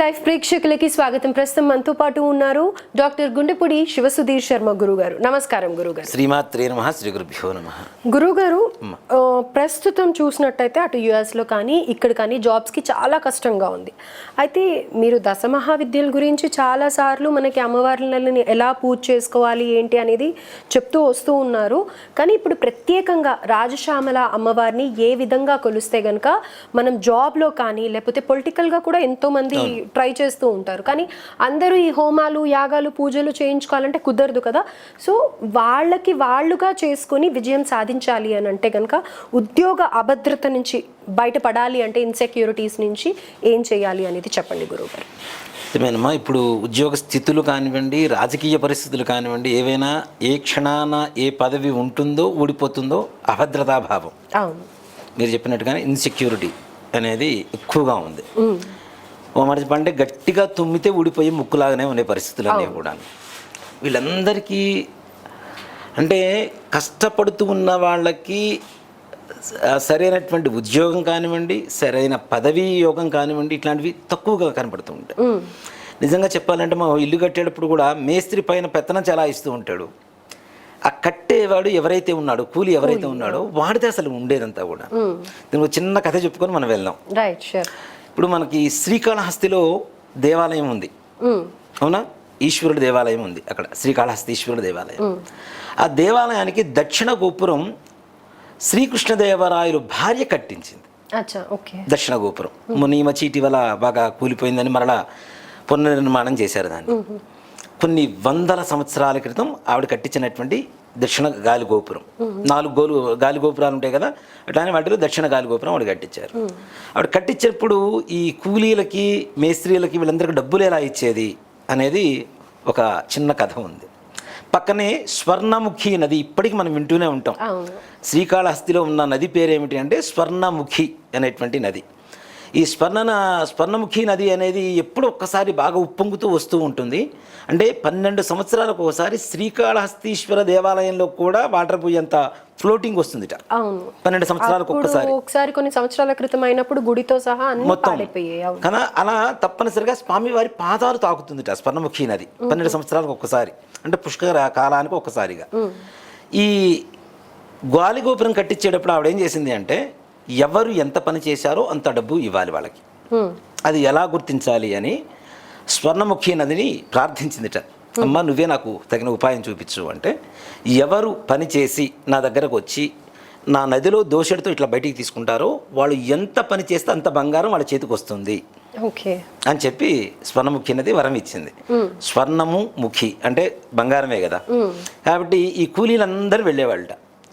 Life ప్రేక్షకులకి స్వాగతం. ప్రస్తుతం మనతో పాటు ఉన్నారు డాక్టర్ గుండెపూడి శివసుధీర్ శర్మ గురుగారు. నమస్కారం గురుగారు. శ్రీమాత్రే నమ శ్రీ గురుభ్యో నమ. గురుగారు ప్రస్తుతం చూసినట్టయితే అటు US లో కానీ ఇక్కడ కానీ జాబ్స్కి చాలా కష్టంగా ఉంది. అయితే మీరు దశ మహావిద్యల గురించి చాలా సార్లు మనకి అమ్మవార్లని ఎలా పూజ చేసుకోవాలి ఏంటి అనేది చెప్తూ వస్తూ ఉన్నారు. కానీ ఇప్పుడు ప్రత్యేకంగా రాజశ్యామల అమ్మవారిని ఏ విధంగా కొలిస్తే గనక మనం జాబ్లో కానీ లేకపోతే పొలిటికల్గా కూడా ఎంతో మంది ట్రై చేస్తూ ఉంటారు. కానీ అందరూ ఈ హోమాలు యాగాలు పూజలు చేయించుకోవాలంటే కుదరదు కదా. సో వాళ్ళకి వాళ్ళుగా చేసుకొని విజయం సాధించాలి అని అంటే కనుక ఉద్యోగ అభద్రత నుంచి బయటపడాలి అంటే ఇన్సెక్యూరిటీస్ నుంచి ఏం చేయాలి అనేది చెప్పండి గురువు గారు. నిజమేనమ్మా ఇప్పుడు ఉద్యోగ స్థితులు కానివ్వండి రాజకీయ పరిస్థితులు కానివ్వండి ఏవైనా ఏ క్షణాన ఏ పదవి ఉంటుందో ఊడిపోతుందో అభద్రతాభావం. మీరు చెప్పినట్టుగానే ఇన్సెక్యూరిటీ అనేది ఎక్కువగా ఉంది. చెప్పంటే గట్టిగా తుమ్మితే ఊడిపోయి ముక్కులాగానే ఉండే పరిస్థితులు అనేవి కూడా వీళ్ళందరికీ అంటే కష్టపడుతూ ఉన్న వాళ్ళకి సరైనటువంటి ఉద్యోగం కానివ్వండి సరైన పదవీ యోగం కానివ్వండి ఇట్లాంటివి తక్కువగా కనపడుతూ ఉంటాయి. నిజంగా చెప్పాలంటే మా ఇల్లు కట్టేటప్పుడు కూడా మేస్త్రి పైన పెత్తనం చాలా ఇస్తూ ఉంటాడు. ఆ కట్టేవాడు ఎవరైతే ఉన్నాడో కూలి ఎవరైతే ఉన్నాడో వాడితే అసలు ఉండేదంతా కూడా. దీనికి ఒక చిన్న కథ చెప్పుకొని మనం వెళ్దాం. రైట్ ఇప్పుడు మనకి శ్రీకాళహస్తిలో దేవాలయం ఉంది. అవునా? ఈశ్వరుడు దేవాలయం ఉంది అక్కడ. శ్రీకాళహస్తి ఈశ్వరుడు దేవాలయం. ఆ దేవాలయానికి దక్షిణ గోపురం శ్రీకృష్ణదేవరాయలు భార్య కట్టించింది. దక్షిణ గోపురం. మొన్న ఈ మధ్య ఇటీవల బాగా కూలిపోయిందని మరలా పునర్నిర్మాణం చేశారు దాన్ని. కొన్ని వందల సంవత్సరాల క్రితం ఆవిడ కట్టించినటువంటి దక్షిణ గాలి గోపురం. నాలుగు గోలు గాలి గోపురాలు ఉంటాయి కదా అట్లానే వాటిలో దక్షిణ గాలి గోపురం ఆవిడ కట్టించారు. ఆవిడ కట్టించినప్పుడు ఈ కూలీలకి మేస్త్రీలకి వీళ్ళందరికీ డబ్బులు ఎలా ఇచ్చేది అనేది ఒక చిన్న కథ ఉంది. పక్కనే స్వర్ణముఖి నది ఇప్పటికి మనం వింటూనే ఉంటాం. శ్రీకాళహస్తిలో ఉన్న నది పేరు ఏమిటి అంటే స్వర్ణముఖి అనేటువంటి నది. ఈ స్వర్ణ స్వర్ణముఖి నది అనేది ఎప్పుడు ఒక్కసారి బాగా ఉప్పొంగుతూ వస్తూ ఉంటుంది. అంటే పన్నెండు సంవత్సరాలకు ఒకసారి శ్రీకాళహస్తీశ్వర దేవాలయంలో కూడా వాటర్ పోయేంత ఫ్లోటింగ్ వస్తుందిట. అవును. పన్నెండు సంవత్సరాలకు ఒక్కసారి. ఒకసారి కొన్ని సంవత్సరాల క్రితం అయినప్పుడు గుడితో సహా మొత్తం. కదా అలా తప్పనిసరిగా స్వామివారి పాదాలు తాకుతుందిట స్వర్ణముఖి నది. పన్నెండు సంవత్సరాలకు ఒక్కసారి. అంటే పుష్కర కాలానికి ఒక్కసారిగా. ఈ గోపురం కట్టించేటప్పుడు ఆవిడ ఏం చేసింది అంటే ఎవరు ఎంత పని చేశారో అంత డబ్బు ఇవ్వాలి వాళ్ళకి. అది ఎలా గుర్తించాలి అని స్వర్ణముఖి నదిని ప్రార్థించిందిట. అమ్మ నువ్వే నాకు తగిన ఉపాయం చూపించు అంటే ఎవరు పని చేసి నా దగ్గరకు వచ్చి నా నదిలో దోషడితో ఇట్లా బయటికి తీసుకుంటారో వాళ్ళు ఎంత పని చేస్తే అంత బంగారం వాళ్ళ చేతికి వస్తుంది. ఓకే. అని చెప్పి స్వర్ణముఖి నది వరం ఇచ్చింది. స్వర్ణము ముఖి అంటే బంగారమే కదా. కాబట్టి ఈ కూలీలందరూ వెళ్ళేవాళ్ళట.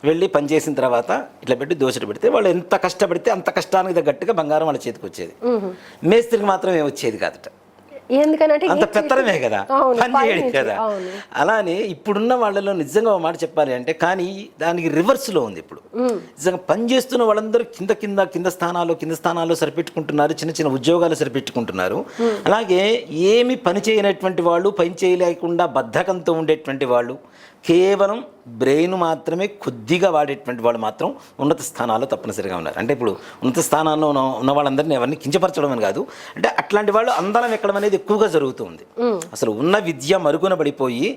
వెళ్ళి పని చేసిన తర్వాత ఇట్లా పెట్టి దోశలు పెడితే వాళ్ళు ఎంత కష్టపడితే అంత కష్టానికి తగ్గట్టుగా బంగారం వాళ్ళ చేతికి వచ్చేది. మేస్త్రికి మాత్రం వచ్చేది కాదట. ఎందుకనంటే అంత పెత్తనమే కదా. అవును, పని పై చేయడు నుంచి, కదా. అలానే ఇప్పుడున్న వాళ్ళలో నిజంగా ఒక మాట చెప్పాలి అంటే కానీ దానికి రివర్స్లో ఉంది ఇప్పుడు. నిజంగా పని చేస్తున్న వాళ్ళందరూ కింద కింద కింద స్థానాలు కింద స్థానాల్లో సరిపెట్టుకుంటున్నారు చిన్న చిన్న ఉద్యోగాలు సరిపెట్టుకుంటున్నారు. అలాగే ఏమి పని చేయనటువంటి వాళ్ళు పని చేయలేకుండా బద్ధకంతో ఉండేటువంటి వాళ్ళు కేవలం బ్రెయిన్ మాత్రమే కొద్దిగా వాడేటువంటి వాళ్ళు మాత్రం ఉన్నత స్థానాల్లో తప్పనిసరిగా ఉన్నారు. అంటే ఇప్పుడు ఉన్నత స్థానాల్లో ఉన్న ఉన్న వాళ్ళందరినీ ఎవరిని కించపరచడం అని కాదు. అంటే అట్లాంటి వాళ్ళు అందరం ఎక్కడం అనేది ఎక్కువగా జరుగుతుంది అసలు ఉన్న విద్య మరుగున పడిపోయి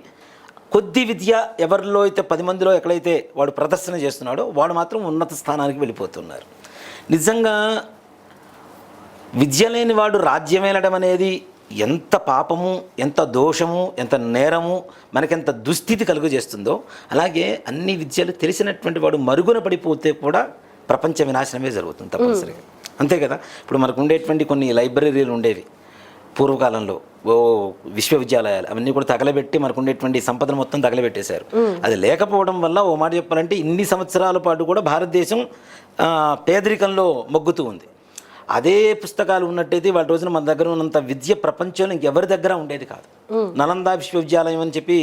కొద్ది విద్య ఎవరిలో అయితే పది మందిలో ఎక్కడైతే వాడు ప్రదర్శన చేస్తున్నాడో వాడు మాత్రం ఉన్నత స్థానానికి వెళ్ళిపోతున్నారు. నిజంగా విద్య లేని వాడు రాజ్యం వెళ్ళడం అనేది ఎంత పాపము ఎంత దోషము ఎంత నేరము మనకెంత దుస్థితి కలుగజేస్తుందో అలాగే అన్ని విద్యలు తెలిసినటువంటి వాడు మరుగున పడిపోతే కూడా ప్రపంచ వినాశనమే జరుగుతుంది తప్పనిసరిగా. అంతే కదా? ఇప్పుడు మనకు ఉండేటువంటి కొన్ని లైబ్రరీలు ఉండేవి. పూర్వకాలంలో ఓ విశ్వవిద్యాలయాలు అవన్నీ కూడా తగలబెట్టి మనకు ఉండేటువంటి సంపదను మొత్తం తగలబెట్టేశారు. అది లేకపోవడం వల్ల ఓ మాట చెప్పాలంటే ఇన్ని సంవత్సరాల పాటు కూడా భారతదేశం పేదరికంలో మొగ్గుతూ ఉంది. అదే పుస్తకాలు ఉన్నట్టయితే వాళ్ళ రోజున మన దగ్గర ఉన్నంత విద్య ప్రపంచంలో ఇంకెవరి దగ్గర ఉండేది కాదు. నలంద విశ్వవిద్యాలయం అని చెప్పి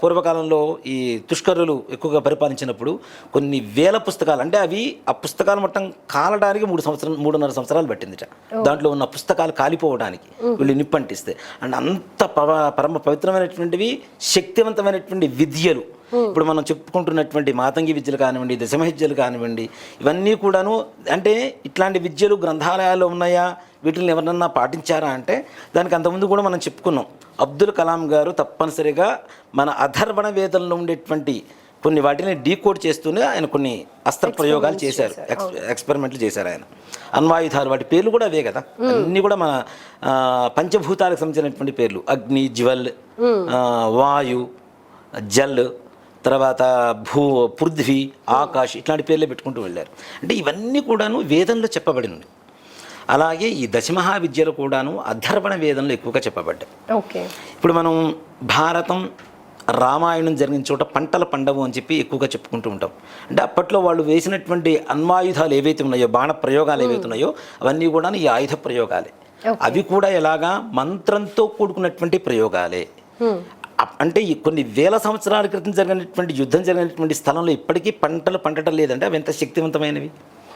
పూర్వకాలంలో ఈ తుష్కరులు ఎక్కువగా పరిపాలించినప్పుడు కొన్ని వేల పుస్తకాలు అంటే అవి ఆ పుస్తకాలు మొత్తం కాలడానికి మూడు సంవత్సరం మూడున్నర సంవత్సరాలు పట్టిందిట. దాంట్లో ఉన్న పుస్తకాలు కాలిపోవడానికి వీళ్ళు నిప్పంటిస్తే. అండ్ అంత పవ పరమ పవిత్రమైనటువంటివి శక్తివంతమైనటువంటి విద్యలు. ఇప్పుడు మనం చెప్పుకుంటున్నటువంటి మాతంగి విద్యలు కానివ్వండి దశమ విద్యలు కానివ్వండి ఇవన్నీ కూడాను అంటే ఇట్లాంటి విద్యలు గ్రంథాలయాల్లో ఉన్నాయా? వీటిని ఎవరన్నా పాటించారా అంటే దానికి అంతకుముందు కూడా మనం చెప్పుకున్నాం. అబ్దుల్ కలాం గారు తప్పనిసరిగా మన అధర్వణ వేదంలో ఉండేటువంటి కొన్ని వాటిని డీకోడ్ చేస్తూనే ఆయన కొన్ని అస్త్ర ప్రయోగాలు చేశారు. ఎక్స్ ఎక్స్పెరిమెంట్లు చేశారు ఆయన. అన్వాయుధాలు వాటి పేర్లు కూడా అవే కదా. అన్నీ కూడా మన పంచభూతాలకు సంబంధించినటువంటి పేర్లు. అగ్ని జ్వల్ వాయు జల్ తర్వాత భూ పృథ్వీ ఆకాష్ ఇట్లాంటి పేర్లే పెట్టుకుంటూ వెళ్ళారు. అంటే ఇవన్నీ కూడాను వేదంలో చెప్పబడినవి అలాగే ఈ దశమహా విద్యలు కూడాను అధర్వణ వేదంలో ఎక్కువగా చెప్పబడ్డాయి. ఓకే. ఇప్పుడు మనం భారతం రామాయణం జరిగిన చోట పంటల పండవు అని చెప్పి ఎక్కువగా చెప్పుకుంటూ ఉంటాం. అంటే అప్పట్లో వాళ్ళు వేసినటువంటి అన్వాయుధాలు ఏవైతే ఉన్నాయో బాణ ప్రయోగాలు ఏవైతే ఉన్నాయో అవన్నీ కూడా ఈ ఆయుధ ప్రయోగాలే. అవి కూడా ఎలాగా మంత్రంతో కూడుకున్నటువంటి ప్రయోగాలే. అంటే ఈ కొన్ని వేల సంవత్సరాల క్రితం జరిగినటువంటి యుద్ధం జరిగినటువంటి స్థలంలో ఇప్పటికీ పంటలు పండటం లేదంటే అవి ఎంత శక్తివంతమైనవి?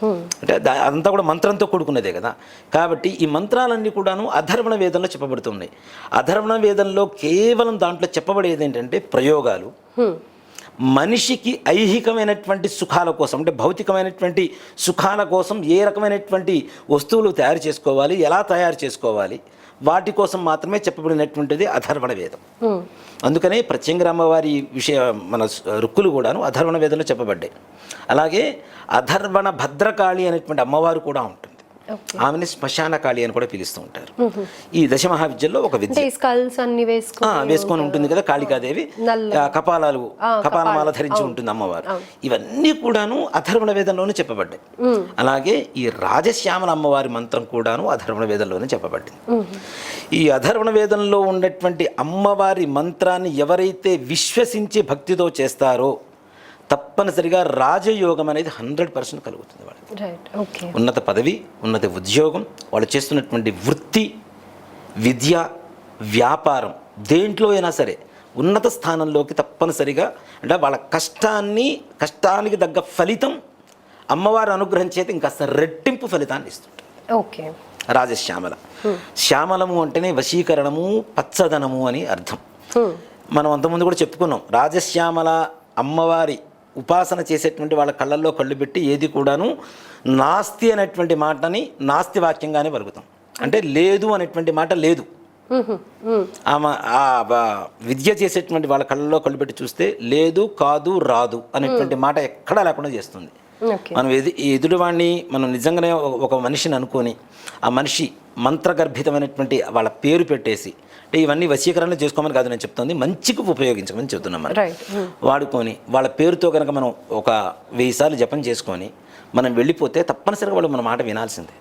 అంటే దా- అదంతా కూడా మంత్రంతో కూడుకున్నదే కదా. కాబట్టి ఈ మంత్రాలన్నీ కూడాను అధర్వణ వేదంలో చెప్పబడుతున్నాయి. అధర్వణ వేదంలో కేవలం దాంట్లో చెప్పబడేది ఏంటంటే ప్రయోగాలు. మనిషికి ఐహికమైనటువంటి సుఖాల కోసం అంటే భౌతికమైనటువంటి సుఖాల కోసం ఏ రకమైనటువంటి వస్తువులు తయారు చేసుకోవాలి ఎలా తయారు చేసుకోవాలి వాటి కోసం మాత్రమే చెప్పబడినటువంటిది అధర్వణ వేదం. అందుకనే ప్రత్యంగరామ వారి విషయ మన రుక్కులు కూడాను అధర్వణ వేదంలో చెప్పబడ్డాయి. అలాగే అధర్వణ భద్రకాళి అనేటువంటి అమ్మవారు కూడా ఉంటుంది. ఆమెని శ్మశాన కాళి అని కూడా పిలుస్తూ ఉంటారు. ఈ దశమహావిద్యల్లో ఒక విద్య. వేసుకుని ఉంటుంది కదా కాళికాదేవి. కపాలాలు కపాలమాల ధరించి ఉంటుంది అమ్మవారు. ఇవన్నీ కూడాను అధర్వణ వేదంలోనే చెప్పబడ్డాయి. అలాగే ఈ రాజశ్యామల అమ్మవారి మంత్రం కూడాను అధర్వణ వేదంలోనే చెప్పబడింది. ఈ అధర్వణ వేదంలో ఉన్నటువంటి అమ్మవారి మంత్రాన్ని ఎవరైతే విశ్వసించి భక్తితో చేస్తారో తప్పనిసరిగా రాజయోగం అనేది హండ్రెడ్ పర్సెంట్ కలుగుతుంది వాళ్ళకి. ఉన్నత పదవి ఉన్నత ఉద్యోగం వాళ్ళు చేస్తున్నటువంటి వృత్తి విద్య వ్యాపారం దేంట్లో అయినా సరే ఉన్నత స్థానంలోకి తప్పనిసరిగా అంటే వాళ్ళ కష్టాన్ని కష్టానికి తగ్గ ఫలితం అమ్మవారి అనుగ్రహం చేత ఇంకాస్త రెట్టింపు ఫలితాన్ని ఇస్తుంది ఓకే రాజశ్యామల. శ్యామలము అంటేనే వశీకరణము పచ్చదనము అని అర్థం. మనం అంతకుముందు కూడా చెప్పుకున్నాం రాజశ్యామల అమ్మవారి ఉపాసన చేసేటువంటి వాళ్ళ కళ్ళల్లో కళ్ళు పెట్టి ఏది కూడాను నాస్తి అనేటువంటి మాటని నాస్తి వాక్యంగానే పలుకుతాం. అంటే లేదు అనేటువంటి మాట లేదు. ఆమె ఆ విద్య చేసేటువంటి వాళ్ళ కళ్ళలో కళ్ళు పెట్టి చూస్తే లేదు కాదు రాదు అనేటువంటి మాట ఎక్కడా లేకుండా చేస్తుంది. మనం ఎదు ఎదుటివాడిని మనం నిజంగానే ఒక మనిషిని అనుకొని ఆ మనిషి మంత్రగర్భితమైనటువంటి వాళ్ళ పేరు పెట్టేసి అంటే ఇవన్నీ వశీకరణ చేసుకోమని కాదు నేను చెప్తుంది. మంచికి ఉపయోగించమని చెప్తున్నాం మనం రైట్ వాడుకొని వాళ్ళ పేరుతో కనుక మనం ఒక వెయ్యి సార్లు జపం చేసుకొని మనం వెళ్ళిపోతే తప్పనిసరిగా వాళ్ళు మన మాట వినాల్సిందే.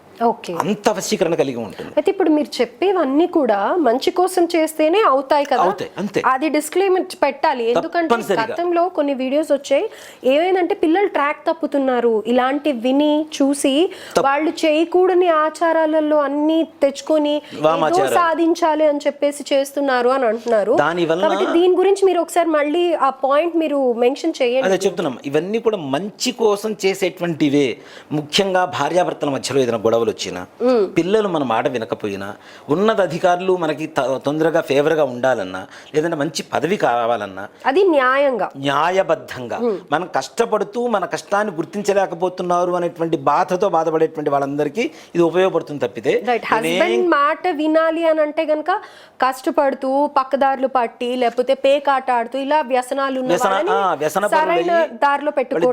అంత వశీకరణ కలిగి ఉంటుంది. అయితే ఇప్పుడు మీరు చెప్పేవన్నీ కూడా మంచి కోసం చేస్తేనే అవుతాయి కదా? అవుతాయి, అంతే. అది డిస్క్లైమర్ పెట్టాలి. ఎందుకంటే. గతంలో కొన్ని వీడియోస్ వచ్చాయి. ఏమైందంటే పిల్లలు ట్రాక్ తప్పుతున్నారు. ఇలాంటి విని చూసి వాళ్ళు చేయకూడని ఆచారాలలో అన్ని తెచ్చుకొని. సాధించాలి అని చెప్పేసి చేస్తున్నారు అని అంటున్నారు. కాబట్టి దీని గురించి మీరు ఒకసారి మళ్ళీ ఆ పాయింట్ మీరు మెన్షన్ చేయండి. అదే చెప్తున్నాం. ఇవన్నీ కూడా మంచి కోసం చేసేటువంటివే. ముఖ్యంగా భార్యాభర్తల మధ్యలో ఏదైనా గొడవలు వచ్చినా పిల్లలు మన మాట వినకపోయినా ఉన్నత అధికారులు మనకి తొందరగా ఫేవర్గా ఉండాలన్నా లేదంటే మంచి పదవి కావాలన్నా అది న్యాయంగా. న్యాయబద్ధంగా. మనం కష్టపడుతూ మన కష్టాన్ని గుర్తించలేకపోతున్నారు అనేటువంటి బాధతో బాధపడేటువంటి వాళ్ళందరికీ ఇది ఉపయోగపడుతుంది తప్పితే హస్బెండ్ మాట వినాలి అని అంటే గనక కష్టపడుతూ పక్కదారులు పట్టి లేకపోతే పేకాట ఆడుతూ ఇలా వ్యసనాలు సరైన దారిలో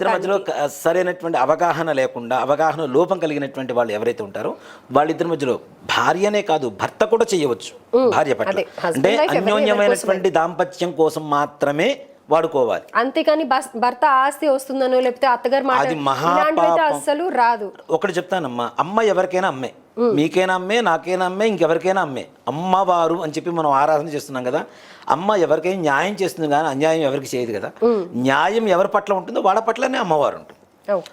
మధ్యలో క- సరైనటువంటి అవగాహన లేకుండా అవగాహన లోపం కలిగినటువంటి వాళ్ళు ఎవరైతే ఉంటారో. వాళ్ళిద్దరి మధ్యలో భార్యనే కాదు భర్త కూడా చేయవచ్చు. భార్య పట్ల. అంటే అన్యోన్యమైనటువంటి దాంపత్యం కోసం మాత్రమే వాడుకోవాలి. అంతేకాని భర్త ఆస్తి వస్తుందనో లేకపోతే అత్తగారి అది. అస్సలు రాదు. ఒకటి చెప్తానమ్మా అమ్మ ఎవరికైనా అమ్మే. మీకైనా అమ్మే నాకైనా అమ్మే ఇంకెవరికైనా అమ్మే. అమ్మవారు అని చెప్పి మనం ఆరాధన చేస్తున్నాం కదా అమ్మ ఎవరికైనా న్యాయం చేస్తుంది కానీ అన్యాయం ఎవరికి చేయదు కదా. న్యాయం ఎవరి పట్ల ఉంటుందో వాళ్ళ పట్లనే అమ్మవారు ఉంటుంది.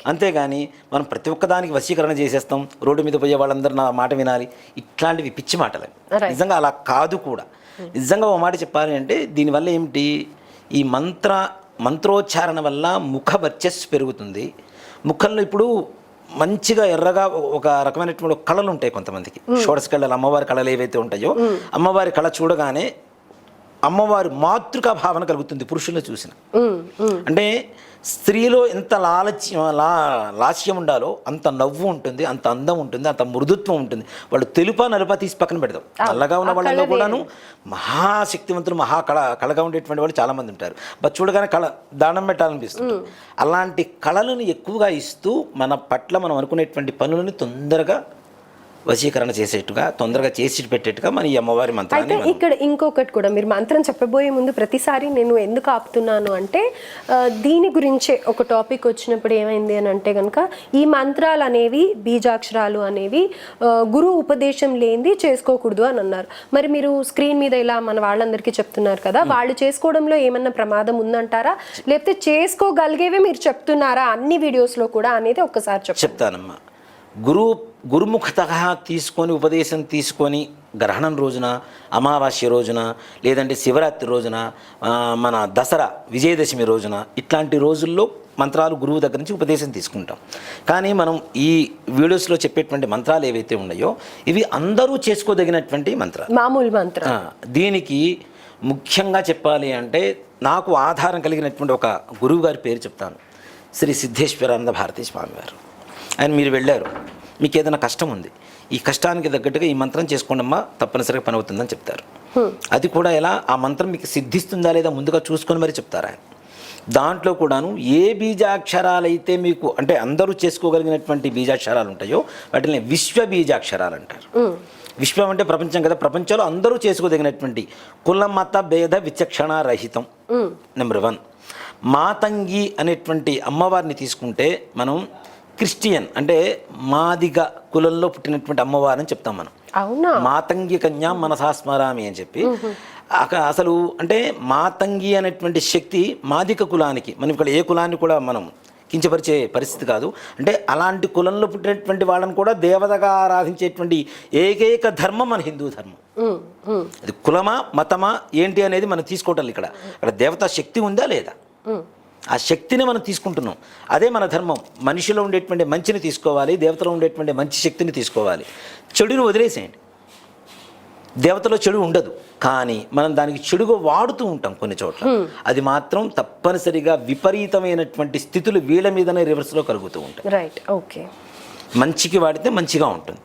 అంతేగాని మనం ప్రతి ఒక్కదానికి వశీకరణ చేసేస్తాం రోడ్డు మీద పోయే వాళ్ళందరూ నా మాట వినాలి ఇట్లాంటివి పిచ్చి మాటలు. నిజంగా అలా కాదు కూడా. నిజంగా ఒక మాట చెప్పాలి అంటే దీనివల్ల ఏమిటి? ఈ మంత్ర మంత్రోచ్చారణ వల్ల ముఖ వర్చస్సు పెరుగుతుంది. ముఖంలో ఇప్పుడు మంచిగా ఎర్రగా ఒక రకమైనటువంటి కళలు ఉంటాయి కొంతమందికి. షోడశ కళలు అమ్మవారి కళలు ఏవైతే ఉంటాయో అమ్మవారి కళ చూడగానే అమ్మవారి మాతృకా భావన కలుగుతుంది పురుషుల్లో చూసిన. అంటే స్త్రీలో ఎంత లాలచ్యం లా లాస్యం ఉండాలో అంత నవ్వు ఉంటుంది అంత అందం ఉంటుంది అంత మృదుత్వం ఉంటుంది. వాళ్ళు తెలుప నలుప తీసి పక్కన పెడతాం. నల్లగా ఉన్న వాళ్ళలో కూడాను మహాశక్తివంతులు మహా కళ కళగా ఉండేటువంటి వాళ్ళు చాలామంది ఉంటారు. బట్ చూడగానే కళ దానం పెట్టాలనిపిస్తుంది. అలాంటి కళలను ఎక్కువగా ఇస్తూ మన పట్ల మనం అనుకునేటువంటి పనులను తొందరగా వశీకరణ చేసేట్టుగా తొందరగా చేసి పెట్టేట్టుగా మన ఈ అమ్మవారి మంత్రాన్ని అయితే ఇక్కడ ఇంకొకటి కూడా మీరు మంత్రం చెప్పబోయే ముందు ప్రతిసారి నేను ఎందుకు ఆపుతున్నాను అంటే ఆ, దీని గురించే ఒక టాపిక్ వచ్చినప్పుడు ఏమైంది అని అంటే కనుక ఈ మంత్రాలు అనేవి బీజాక్షరాలు అనేవి ఆ, గురువు ఉపదేశం లేనిది చేసుకోకూడదు అని అన్నారు. మరి మీరు స్క్రీన్ మీద ఇలా మన వాళ్ళందరికీ చెప్తున్నారు కదా వాళ్ళు చేసుకోవడంలో ఏమన్నా ప్రమాదం ఉందంటారా? లేకపోతే చేసుకోగలిగేవే మీరు చెప్తున్నారా అన్ని వీడియోస్లో కూడా అనేది ఒక్కసారి చెప్పండి. చెప్తానమ్మా. గురు గురుముఖత తీసుకొని ఉపదేశం తీసుకొని గ్రహణం రోజున అమావాస్య రోజున లేదంటే శివరాత్రి రోజున మన దసరా విజయదశమి రోజున ఇట్లాంటి రోజుల్లో మంత్రాలు గురువు దగ్గర నుంచి ఉపదేశం తీసుకుంటాం. కానీ మనం ఈ వీడియోస్లో చెప్పేటువంటి మంత్రాలు ఏవైతే ఉన్నాయో ఇవి అందరూ చేసుకోదగినటువంటి మంత్రాలు. మామూలు మంత్రం. దీనికి ముఖ్యంగా చెప్పాలి అంటే నాకు ఆధారం కలిగినటువంటి ఒక గురువు గారి పేరు చెప్తాను. శ్రీ సిద్ధేశ్వరానంద భారతీ స్వామి ఆయన మీరు వెళ్ళారు. మీకు ఏదైనా కష్టం ఉంది. ఈ కష్టానికి తగ్గట్టుగా ఈ మంత్రం చేసుకోండమ్మా తప్పనిసరిగా పని అవుతుందని చెప్తారు. అది కూడా ఎలా? ఆ మంత్రం మీకు సిద్ధిస్తుందా లేదా ముందుగా చూసుకొని మరి చెప్తారు ఆయన. దాంట్లో కూడాను ఏ బీజాక్షరాలైతే మీకు అంటే అందరూ చేసుకోగలిగినటువంటి బీజాక్షరాలు ఉంటాయో వాటిని విశ్వ బీజాక్షరాలు అంటారు విశ్వం అంటే ప్రపంచం కదా. ప్రపంచంలో అందరూ చేసుకోదగినటువంటి కుల మత భేద విచక్షణ రహితం నెంబర్ వన్. మాతంగి అనేటువంటి అమ్మవారిని తీసుకుంటే మనం క్రిస్టియన్ అంటే మాదిగ కులంలో పుట్టినటువంటి అమ్మవారిని చెప్తాం మనం. అవునా? మాతంగి కన్యా మనసా స్మరామి అని చెప్పి. అక- అసలు అంటే మాతంగి అనేటువంటి శక్తి మాదిక కులానికి మనం ఇక్కడ ఏ కులాన్ని కూడా మనం కించపరిచే పరిస్థితి కాదు. అంటే అలాంటి కులంలో పుట్టినటువంటి వాళ్ళని కూడా దేవతగా ఆరాధించేటువంటి ఏకైక ధర్మం మన హిందూ ధర్మం. అది కులమా మతమా ఏంటి అనేది మనం తీసుకోవటం ఇక్కడ. అక్కడ దేవతా శక్తి ఉందా లేదా. ఆ శక్తిని మనం తీసుకుంటున్నాం. అదే మన ధర్మం. మనిషిలో ఉండేటువంటి మంచిని తీసుకోవాలి దేవతలో ఉండేటువంటి మంచి శక్తిని తీసుకోవాలి. చెడుని వదిలేసేయండి. దేవతలో చెడు ఉండదు. కానీ మనం దానికి చెడుగా వాడుతూ ఉంటాం కొన్ని చోట్ల. అది మాత్రం తప్పనిసరిగా విపరీతమైనటువంటి స్థితులు వీళ్ళ మీదనే రివర్స్లో కలుగుతూ ఉంటాయి. రైట్ ఓకే మంచికి వాడితే మంచిగా ఉంటుంది.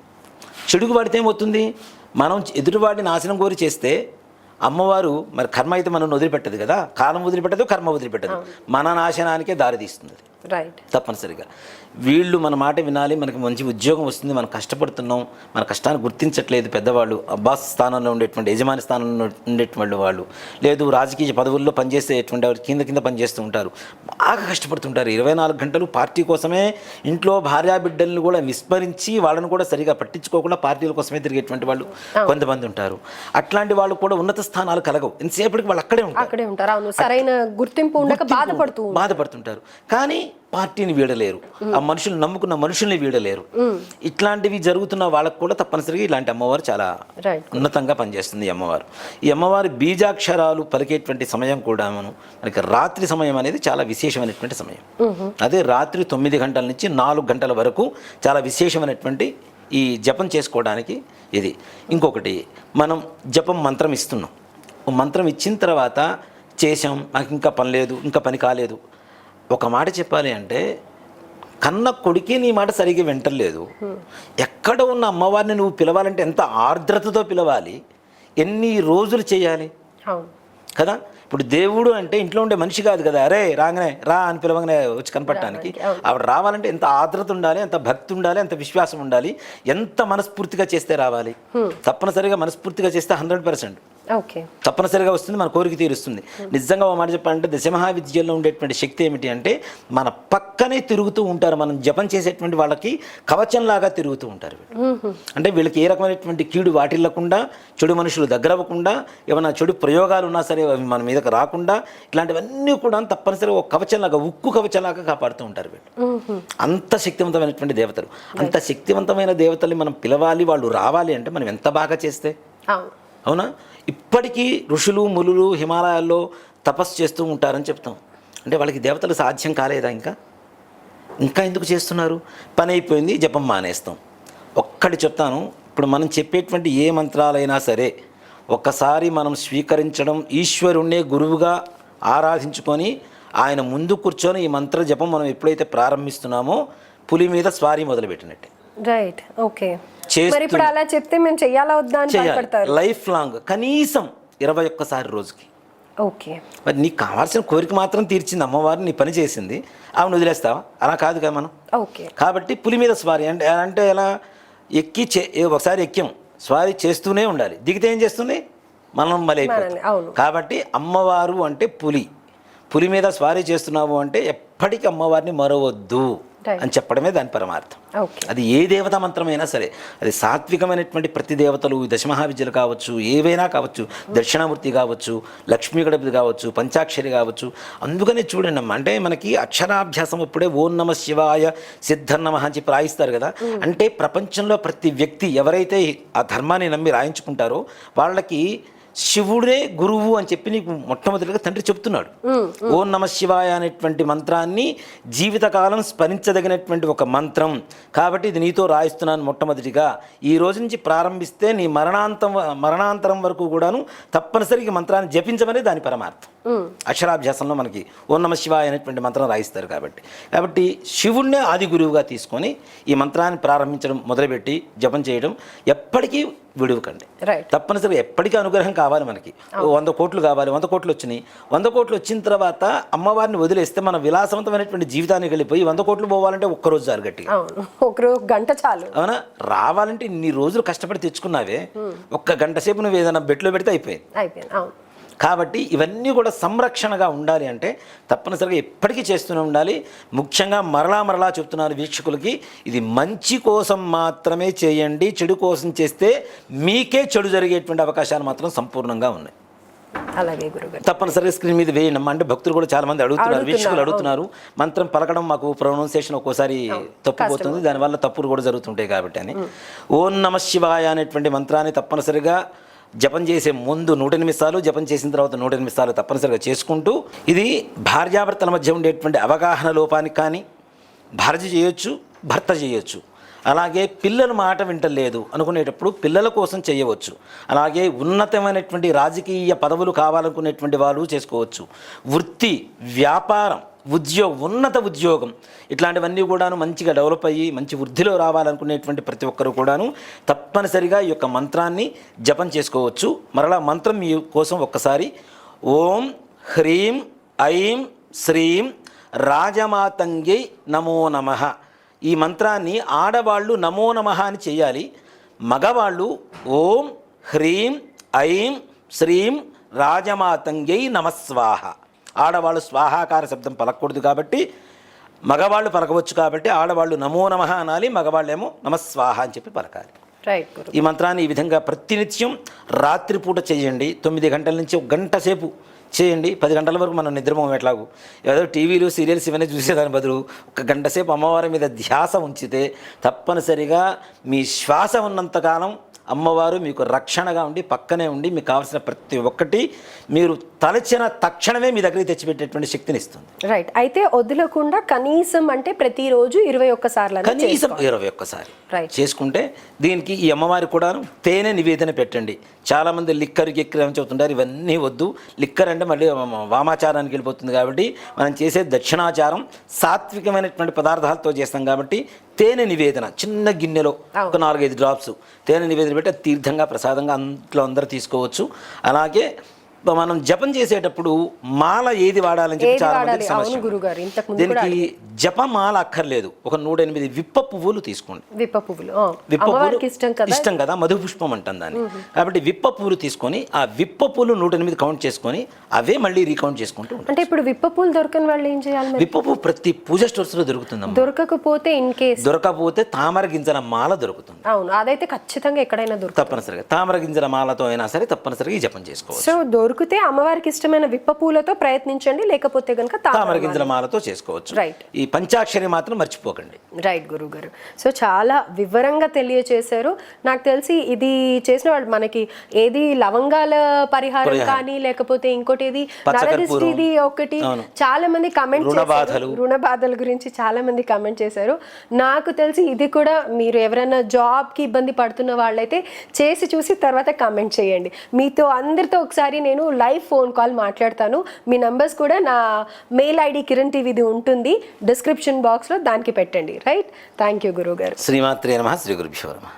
చెడుకు వాడితే ఏమవుతుంది? మనం ఎదుటివాడిని నాశనం కోరి చేస్తే అమ్మవారు మరి కర్మ అయితే మనం వదిలిపెట్టదు కదా? కాలం వదిలిపెట్టదు కర్మ వదిలిపెట్టదు. మన నాశనానికే దారి తీస్తుంది అది. రైట్ తప్పనిసరిగా. వీళ్ళు మన మాట వినాలి మనకి మంచి ఉద్యోగం వస్తుంది మనం కష్టపడుతున్నాం మన కష్టాన్ని గుర్తించట్లేదు పెద్దవాళ్ళు అబ్బాస్ స్థానంలో ఉండేటువంటి యజమాని స్థానంలో ఉండేటువంటి వాళ్ళు లేదు రాజకీయ పదవుల్లో పనిచేసేటువంటి వారు కింద కింద పనిచేస్తూ ఉంటారు బాగా కష్టపడుతుంటారు. ఇరవై నాలుగు గంటలు పార్టీ కోసమే ఇంట్లో భార్యా బిడ్డల్ని కూడా విస్మరించి వాళ్ళని కూడా సరిగా పట్టించుకోకుండా పార్టీల కోసమే తిరిగేటువంటి వాళ్ళు కొంతమంది ఉంటారు. అట్లాంటి వాళ్ళు కూడా ఉన్నత స్థానాలు కలగవు. ఎంతసేపటికి వాళ్ళు అక్కడే ఉంటారు. అక్కడే ఉంటారు. అవును. సరైన గుర్తింపు ఉండక బాధపడుతూ ఉంటారు. బాధపడుతుంటారు. కానీ పార్టీని వీడలేరు. ఆ మనుషులు నమ్ముకున్న మనుషుల్ని వీడలేరు. ఇట్లాంటివి జరుగుతున్న వాళ్ళకు కూడా తప్పనిసరిగా ఇలాంటి అమ్మవారు చాలా ఉన్నతంగా పనిచేస్తుంది ఈ అమ్మవారు. ఈ అమ్మవారి బీజాక్షరాలు పలికేటువంటి సమయం కూడా మనం మనకి రాత్రి సమయం అనేది చాలా విశేషమైనటువంటి సమయం. అదే రాత్రి తొమ్మిది గంటల నుంచి నాలుగు గంటల వరకు చాలా విశేషమైనటువంటి ఈ జపం చేసుకోవడానికి ఇది. ఇంకొకటి మనం జపం మంత్రం ఇస్తున్నాం. మంత్రం ఇచ్చిన తర్వాత చేసాం నాకు ఇంకా పని లేదు ఇంకా పని కాలేదు. ఒక మాట చెప్పాలి అంటే కన్న కొడుకే నీ మాట సరిగ్గా వింటలేదు. ఎక్కడ ఉన్న అమ్మవారిని నువ్వు పిలవాలంటే ఎంత ఆర్ద్రతతో పిలవాలి? ఎన్ని రోజులు చేయాలి? కదా? ఇప్పుడు దేవుడు అంటే ఇంట్లో ఉండే మనిషి కాదు కదా. అరే రాగానే రా అని పిలవగానే వచ్చి కనపడటానికి. ఆవిడ రావాలంటే ఎంత ఆర్ద్రత ఉండాలి ఎంత భక్తి ఉండాలి ఎంత విశ్వాసం ఉండాలి ఎంత మనస్ఫూర్తిగా చేస్తే రావాలి. తప్పనిసరిగా మనస్ఫూర్తిగా చేస్తే హండ్రెడ్ పర్సెంట్. తప్పనిసరిగా వస్తుంది మన కోరిక తీరుస్తుంది. నిజంగా ఒక మాట చెప్పాలంటే దశమహావిద్యలో ఉండేటువంటి శక్తి ఏమిటి అంటే మన పక్కనే తిరుగుతూ ఉంటారు మనం జపం చేసేటువంటి వాళ్ళకి కవచంలాగా తిరుగుతూ ఉంటారు. అంటే వీళ్ళకి ఏ రకమైనటువంటి కీడు వాటిల్లకుండా చెడు మనుషులు దగ్గరవ్వకుండా ఏమైనా చెడు ప్రయోగాలు ఉన్నా సరే మన మీదకి రాకుండా ఇలాంటివన్నీ కూడా తప్పనిసరిగా ఒక కవచంలాగా ఉక్కు కవచంలాగా కాపాడుతూ ఉంటారు వీళ్ళు. అంత శక్తివంతమైనటువంటి దేవతలు. అంత శక్తివంతమైన దేవతల్ని మనం పిలవాలి వాళ్ళు రావాలి అంటే మనం ఎంత బాగా చేస్తే? అవును. అవునా? ఇప్పటికీ ఋషులు ములులు హిమాలయాల్లో తపస్సు చేస్తూ ఉంటారని చెప్తాం. అంటే వాళ్ళకి దేవతలు సాధ్యం కాలేదా ఇంకా? ఇంకా ఎందుకు చేస్తున్నారు? పని అయిపోయింది జపం మానేస్తాం. ఒక్కటి చెప్తాను ఇప్పుడు మనం చెప్పేటువంటి ఏ మంత్రాలైనా సరే ఒక్కసారి మనం స్వీకరించడం ఈశ్వరుణ్ణే గురువుగా ఆరాధించుకొని ఆయన ముందు కూర్చొని ఈ మంత్ర జపం మనం ఎప్పుడైతే ప్రారంభిస్తున్నామో పులి మీద స్వారీ మొదలుపెట్టినట్టే. రైట్ ఓకే చేస్తూ- మరి ఇప్పుడు అలా చెప్తే మేము చెయ్యాలా వద్దా అని చేయాలి భయపడతారు? లైఫ్ లాంగ్ కనీసం ఇరవై ఒక్కసారి రోజుకి. ఓకే మరి నీకు కావాల్సిన కోరిక మాత్రం తీర్చింది అమ్మవారు నీ పని చేసింది. ఆమెను వదిలేస్తావా? అలా కాదు కదా మనం. ఓకే కాబట్టి పులి మీద స్వారీ అంటే అంటే ఎలా? ఎక్కి ఒకసారి ఎక్కాం స్వారీ చేస్తూనే ఉండాలి దిగితే ఏం చేస్తుంది మనం మళ్ళీ అవును. కాబట్టి అమ్మవారు అంటే పులి పులి మీద స్వారీ చేస్తున్నావు అంటే ఎప్పటికీ అమ్మవారిని మరవద్దు. అని చెప్పడమే దాని పరమార్థం. అది ఏ దేవతా మంత్రమైనా సరే అది సాత్వికమైనటువంటి ప్రతి దేవతలు దశమహావిద్యలు కావచ్చు ఏవైనా కావచ్చు దక్షిణామూర్తి కావచ్చు లక్ష్మీ గణపతి కావచ్చు పంచాక్షరి కావచ్చు. అందుకనే చూడండి అమ్మ అంటే మనకి అక్షరాభ్యాసం అప్పుడే ఓం నమ శివాయ సిద్ధన్నమ అని చెప్పి రాయిస్తారు కదా. అంటే ప్రపంచంలో ప్రతి వ్యక్తి ఎవరైతే ఆ ధర్మాన్ని నమ్మి రాయించుకుంటారో వాళ్ళకి శివుడే గురువు అని చెప్పి నీకు మొట్టమొదటిగా తండ్రి చెప్తున్నాడు ఓం నమ శివాయ అనేటువంటి మంత్రాన్ని జీవితకాలం స్మరించదగినటువంటి ఒక మంత్రం. కాబట్టి ఇది నీతో రాయిస్తున్నాను మొట్టమొదటిగా. ఈ రోజు నుంచి ప్రారంభిస్తే నీ మరణాంతం మరణాంతరం వరకు కూడాను తప్పనిసరిగా మంత్రాన్ని జపించమని దాని పరమార్థం. అక్షరాభ్యాసంలో మనకి ఓం నమ శివాయ అనేటువంటి మంత్రం రాయిస్తారు కాబట్టి. కాబట్టి శివుణ్ణే ఆది గురువుగా తీసుకొని ఈ మంత్రాన్ని ప్రారంభించడం మొదలుపెట్టి జపం చేయడం ఎప్పటికీ విడువకండి. తప్పనిసరిగా ఎప్పటికీ అనుగ్రహం కావాలి మనకి. వంద కోట్లు కావాలి వంద కోట్లు వచ్చినాయి. వంద కోట్లు వచ్చిన తర్వాత అమ్మవారిని వదిలేస్తే మన విలాసవంతమైనటువంటి జీవితానికి వెళ్ళిపోయి వంద కోట్లు పోవాలంటే ఒక్కరోజు చాలు గట్టిగా. అవును. ఒక గంట చాలు. అవునా? రావాలంటే ఇన్ని రోజులు కష్టపడి తెచ్చుకున్నావే. ఒక్క గంట సేపు నువ్వు ఏదైనా బెట్లో పెడితే అయిపోయింది. అయిపోయింది. కాబట్టి ఇవన్నీ కూడా సంరక్షణగా ఉండాలి అంటే తప్పనిసరిగా ఎప్పటికీ చేస్తూనే ఉండాలి. ముఖ్యంగా మరలా మరలా చెప్తున్నాను వీక్షకులకి ఇది మంచి కోసం మాత్రమే చేయండి. చెడు కోసం చేస్తే మీకే చెడు జరిగేటువంటి అవకాశాలు మాత్రం సంపూర్ణంగా ఉన్నాయి. అలాగే గురుగారు. తప్పనిసరిగా స్క్రీన్ మీద వేయండి అంటే భక్తులు కూడా చాలా మంది అడుగుతున్నారు అడుగుతున్నారు, వీక్షకులు అడుగుతున్నారు. మంత్రం పలకడం మాకు ప్రొనౌన్సియేషన్ ఒక్కోసారి తప్పుపోతుంది. దానివల్ల తప్పులు కూడా జరుగుతుంటాయి కాబట్టి అని. ఓం నమ శివాయ అనేటువంటి మంత్రాన్ని తప్పనిసరిగా జపం చేసే ముందు నూట ఎనిమిది సార్లు జపం చేసిన తర్వాత నూట ఎనిమిది సార్లు తప్పనిసరిగా చేసుకుంటూ ఇది భార్యాభర్తల మధ్య ఉండేటువంటి అవగాహన లోపానికి కానీ భార్య చేయొచ్చు భర్త చేయొచ్చు. అలాగే పిల్లల మాట వింటలేదు అనుకునేటప్పుడు పిల్లల కోసం చేయవచ్చు. అలాగే ఉన్నతమైనటువంటి రాజకీయ పదవులు కావాలనుకునేటువంటి వాళ్ళు చేసుకోవచ్చు. వృత్తి వ్యాపారం ఉద్యోగం ఉన్నత ఉద్యోగం. ఇట్లాంటివన్నీ కూడాను మంచిగా డెవలప్ అయ్యి మంచి వృద్ధిలో రావాలనుకునేటువంటి ప్రతి ఒక్కరు కూడాను తప్పనిసరిగా ఈ యొక్క మంత్రాన్ని జపం చేసుకోవచ్చు. మరలా మంత్రం మీ కోసం ఒక్కసారి ఓం హ్రీం ఐం శ్రీం రాజమాతంగి నమో నమః. ఈ మంత్రాన్ని ఆడవాళ్ళు నమో నమః అని చేయాలి. మగవాళ్ళు ఓం హ్రీం ఐం శ్రీం రాజమాతంగై నమస్వాహ ఆడవాళ్ళు స్వాహాకార శబ్దం పలకూడదు కాబట్టి మగవాళ్ళు పలకవచ్చు కాబట్టి ఆడవాళ్ళు నమో నమః అనాలి మగవాళ్ళేమో నమస్వాహ అని చెప్పి పలకాలి. ఈ మంత్రాన్ని ఈ విధంగా ప్రతినిత్యం రాత్రిపూట చేయండి. తొమ్మిది గంటల నుంచి ఒక గంట సేపు చేయండి. పది గంటల వరకు మనం నిద్రపోం ఎట్లాగూ. ఏదో టీవీలు సీరియల్స్ ఇవన్నీ చూసేదాని బదులు ఒక గంట సేపు అమ్మవారి మీద ధ్యాస ఉంచితే తప్పనిసరిగా మీ శ్వాస ఉన్నంతకాలం అమ్మవారు మీకు రక్షణగా ఉండి పక్కనే ఉండి మీకు కావాల్సిన ప్రతి ఒక్కటి మీరు తలచిన తక్షణమే మీ దగ్గరికి తెచ్చిపెట్టేటువంటి శక్తిని ఇస్తుంది. రైట్ అయితే వదలకుండా కనీసం అంటే ప్రతిరోజు ఇరవై ఒక్క సార్లు కనీసం ఇరవై ఒక్కసారి. చేసుకుంటే దీనికి ఈ అమ్మవారి కూడా తేనె నివేదన పెట్టండి. చాలామంది లిక్కర్ గిక్కర్ అని చెబుతుంటారు? ఇవన్నీ వద్దు. లిక్కర్ అంటే మళ్ళీ వామాచారానికి వెళ్ళిపోతుంది కాబట్టి మనం చేసే దక్షిణాచారం సాత్వికమైనటువంటి పదార్థాలతో చేస్తాం కాబట్టి తేనె నివేదన చిన్న గిన్నెలో ఒక నాలుగైదు డ్రాప్స్ తేనె నివేదన పెట్టి తీర్థంగా ప్రసాదంగా అంట్లో అందరూ తీసుకోవచ్చు. అలాగే మనం జపం చేసేటప్పుడు మాల ఏది వాడాలని చెప్పి చాలా? మందికి సమస్య ముందు దీనికి జపమాల అక్కర్లేదు. ఒక నూట ఎనిమిది విప్ప పువ్వులు తీసుకోండి. విప్ప పువ్వులు విప్ప పువ్వులు ఇష్టం కదా? మధు పుష్పం అంటాం దాన్ని. కాబట్టి విప్ప పువ్వులు తీసుకొని ఆ విప్ప పువ్వులు నూట ఎనిమిది కౌంట్ చేసుకొని అవే మళ్ళీ రీకౌంట్ చేసుకుంటూ అంటే ఇప్పుడు విప్ప పూలు దొరకని వాళ్ళు ఏం చేయాలి విప్ప పువ్వు ప్రతి పూజ స్టోర్స్లో దొరుకుతుందమ్మా. దొరకకపోతే ఇన్ కేస్ దొరకకపోతే తామర గింజల మాల దొరుకుతుంది. అవును అదైతే ఖచ్చితంగా ఎక్కడైనా దొరుకుతుంది. తప్పనిసరిగా. తామర గింజల మాలతో అయినా సరే తప్పనిసరిగా ఈ జపం చేసుకోవచ్చు. సో దొరికితే అమ్మవారికి ఇష్టమైన విప్ప పూలతో ప్రయత్నించండి లేకపోతే కనుక తామర గింజల మాలతో చేసుకోవచ్చు. Right. ఈ పంచాక్షరి మాత్రం మర్చిపోకండి. రైట్ గురువు గారు సో చాలా వివరంగా తెలియచేశారు. నాకు తెలిసి ఇది చేసిన వాళ్ళు మనకి ఏది లవంగాల పరిహారం కానీ లేకపోతే ఇంకోటి ఏది? నరదిష్టిది ఒకటి. చాలా మంది కమెంట్ చేశారు. రుణ బాధల గురించి చాలా మంది కమెంట్ చేశారు. నాకు తెలిసి ఇది కూడా మీరు ఎవరైనా జాబ్కి ఇబ్బంది పడుతున్న వాళ్ళైతే చేసి చూసి తర్వాత కమెంట్ చేయండి. మీతో అందరితో ఒకసారి నేను లైవ్ ఫోన్ కాల్ మాట్లాడతాను. మీ నంబర్స్ కూడా నా మెయిల్ ఐడి కిరణ్ టీవీది ఉంటుంది. డిస్క్రిప్షన్ బాక్స్లో దానికి పెట్టండి. రైట్? థ్యాంక్ యూ గురువు గారు శ్రీమాత్రే నమ. శ్రీ గురుభ్యో నమ.